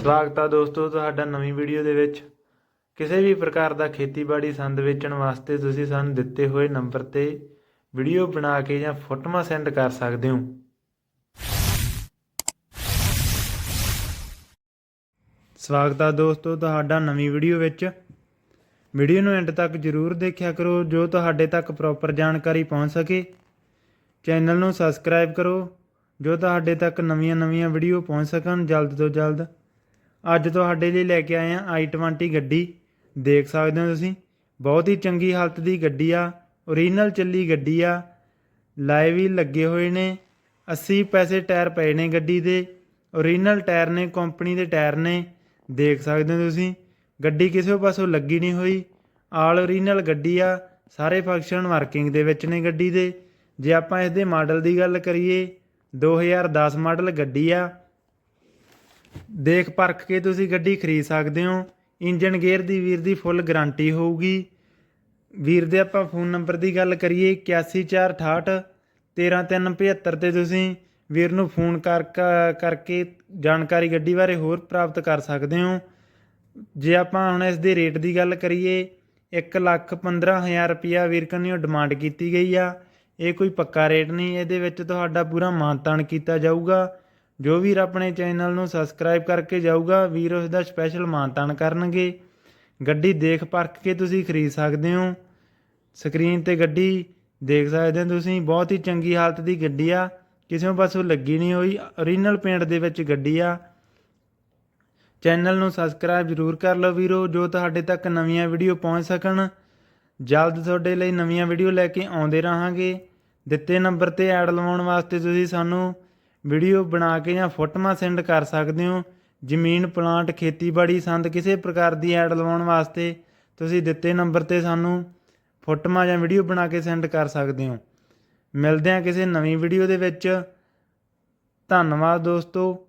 ਸਵਾਗਤ ਆ ਦੋਸਤੋ ਤੁਹਾਡਾ ਨਵੀਂ ਵੀਡੀਓ ਦੇ ਵਿੱਚ। ਕਿਸੇ ਵੀ ਪ੍ਰਕਾਰ ਦਾ ਖੇਤੀਬਾੜੀ ਸੰਦ ਵੇਚਣ ਵਾਸਤੇ ਤੁਸੀਂ ਸਾਨੂੰ ਦਿੱਤੇ ਹੋਏ ਨੰਬਰ ਤੇ ਵੀਡੀਓ ਬਣਾ ਕੇ ਜਾਂ ਫੋਟੋਆਂ ਸੈਂਡ ਕਰ ਸਕਦੇ ਹੋ। ਸਵਾਗਤ ਆ ਦੋਸਤੋ ਤੁਹਾਡਾ ਨਵੀਂ ਵੀਡੀਓ ਵਿੱਚ। ਵੀਡੀਓ ਨੂੰ ਐਂਡ ਤੱਕ ਜਰੂਰ ਦੇਖਿਆ ਕਰੋ ਜੋ ਤੁਹਾਡੇ ਤੱਕ ਪ੍ਰੋਪਰ ਜਾਣਕਾਰੀ ਪਹੁੰਚ ਸਕੇ। ਚੈਨਲ ਨੂੰ ਸਬਸਕ੍ਰਾਈਬ ਕਰੋ ਜੋ ਤੁਹਾਡੇ ਤੱਕ ਨਵੀਆਂ-ਨਵੀਆਂ ਵੀਡੀਓ ਪਹੁੰਚ ਸਕਣ ਜਲਦ ਤੋਂ ਜਲਦ। ਅੱਜ ਤੁਹਾਡੇ ਲਈ ਲੈ ਕੇ ਆਏ ਹਾਂ i20 ਗੱਡੀ। ਦੇਖ ਸਕਦੇ ਹੋ ਤੁਸੀਂ, ਬਹੁਤ ਹੀ ਚੰਗੀ ਹਾਲਤ ਦੀ ਗੱਡੀ ਆ ਓਰੀਜਨਲ ਚੱਲੀ ਗੱਡੀ ਆ। ਲਾਈਵ ਵੀ ਲੱਗੇ ਹੋਏ ਨੇ 80 ਪੈਸੇ ਟਾਇਰ ਪਏ ਨੇ ਗੱਡੀ ਦੇ ਓਰੀਜਨਲ ਟਾਇਰ ਨੇ ਕੰਪਨੀ ਦੇ ਟਾਇਰ ਨੇ। ਦੇਖ ਸਕਦੇ ਹੋ ਤੁਸੀਂ, ਗੱਡੀ ਕਿਸੇ ਪਾਸੋਂ ਲੱਗੀ ਨਹੀਂ ਹੋਈ। ਆਲ ਓਰੀਜਨਲ ਗੱਡੀ ਆ, ਸਾਰੇ ਫੰਕਸ਼ਨ ਵਰਕਿੰਗ ਦੇ ਵਿੱਚ ਨੇ ਗੱਡੀ ਦੇ। ਜੇ ਆਪਾਂ ਇਸ ਦੇ ਮਾਡਲ ਦੀ ਗੱਲ ਕਰੀਏ 2010 ਮਾਡਲ ਗੱਡੀ ਆ ਦੇਖ ਪਰਖ ਕੇ ਤੁਸੀਂ ਗੱਡੀ ਖਰੀਦ ਸਕਦੇ ਹੋ। ਇੰਜਨ ਗੇਅਰ ਦੀ ਵੀਰ ਦੀ ਫੁੱਲ ਗਾਰੰਟੀ ਹੋਊਗੀ। ਵੀਰ ਦੇ ਆਪਾਂ ਫੋਨ ਨੰਬਰ ਦੀ ਗੱਲ ਕਰੀਏ 8148 13375 ਤੇ ਤੁਸੀਂ ਵੀਰ ਨੂੰ ਫੋਨ ਕਰ ਕ- ਕਰਕੇ ਜਾਣਕਾਰੀ ਗੱਡੀ ਬਾਰੇ ਹੋਰ ਪ੍ਰਾਪਤ ਕਰ ਸਕਦੇ ਹੋ। ਜੇ ਆਪਾਂ ਹੁਣ ਇਸ ਦੇ ਰੇਟ ਦੀ ਗੱਲ ਕਰੀਏ 1 ਲੱਖ 15000 ਰੁਪਿਆ ਵੀਰ ਕੰਨਿਓ ਡਿਮਾਂਡ ਕੀਤੀ ਗਈ ਆ। ਇਹ ਕੋਈ ਪੱਕਾ ਰੇਟ ਨਹੀਂ, ਇਹਦੇ ਵਿੱਚ ਤੁਹਾਡਾ ਪੂਰਾ ਮਾਨਤਾਨ ਕੀਤਾ ਜਾਊਗਾ। ਜੋ ਵੀਰ ਆਪਣੇ ਚੈਨਲ ਨੂੰ ਸਬਸਕ੍ਰਾਈਬ ਕਰਕੇ ਜਾਊਗਾ, ਵੀਰ ਉਸ ਦਾ ਸਪੈਸ਼ਲ ਮਾਨਤਾਨ ਕਰਨਗੇ। ਗੱਡੀ ਦੇਖ ਪਰਖ ਕੇ ਤੁਸੀਂ ਖਰੀਦ ਸਕਦੇ ਹੋ। ਸਕਰੀਨ ਤੇ ਗੱਡੀ ਦੇਖ ਸਕਦੇ ਹੋ ਤੁਸੀਂ। ਬਹੁਤ ਹੀ ਚੰਗੀ ਹਾਲਤ ਦੀ ਗੱਡੀ ਆ। ਕਿਸੇ ਪਾਸੋਂ ਲੱਗੀ ਨਹੀਂ ਹੋਈ। ਓਰੀਜਨਲ ਪੇਂਟ ਦੇ ਵਿੱਚ ਗੱਡੀ ਆ। ਚੈਨਲ ਨੂੰ ਸਬਸਕ੍ਰਾਈਬ ਜ਼ਰੂਰ ਕਰ ਲਓ ਵੀਰੋ, ਜੋ ਤੁਹਾਡੇ ਤੱਕ ਨਵੀਆਂ ਵੀਡੀਓ ਪਹੁੰਚ ਸਕਣ। ਜਲਦ ਤੁਹਾਡੇ ਲਈ ਨਵੀਆਂ ਵੀਡੀਓ ਲੈ ਕੇ ਆਉਂਦੇ ਰਹਾਂਗੇ। ਦਿੱਤੇ ਨੰਬਰ ਤੇ ਐਡ ਲਵਾਉਣ ਵਾਸਤੇ ਤੁਸੀਂ ਸਾਨੂੰ ਵੀਡੀਓ ਬਣਾ ਕੇ ਜਾਂ ਫੋਟੋਆਂ ਸੈਂਡ ਕਰ ਸਕਦੇ ਹੋ। ਜ਼ਮੀਨ, ਪਲਾਂਟ, ਖੇਤੀਬਾੜੀ ਸੰਦ ਕਿਸੇ ਪ੍ਰਕਾਰ ਦੀ ਐਡ ਲਵਾਉਣ ਵਾਸਤੇ ਤੁਸੀਂ ਦਿੱਤੇ ਨੰਬਰ ਤੇ ਸਾਨੂੰ ਫੋਟੋਆਂ ਜਾਂ ਵੀਡੀਓ ਬਣਾ ਕੇ ਸੈਂਡ ਕਰ ਸਕਦੇ ਹੋ। ਮਿਲਦੇ ਹਾਂ ਕਿਸੇ ਨਵੀਂ ਵੀਡੀਓ ਦੇ ਵਿੱਚ। ਧੰਨਵਾਦ ਦੋਸਤੋ।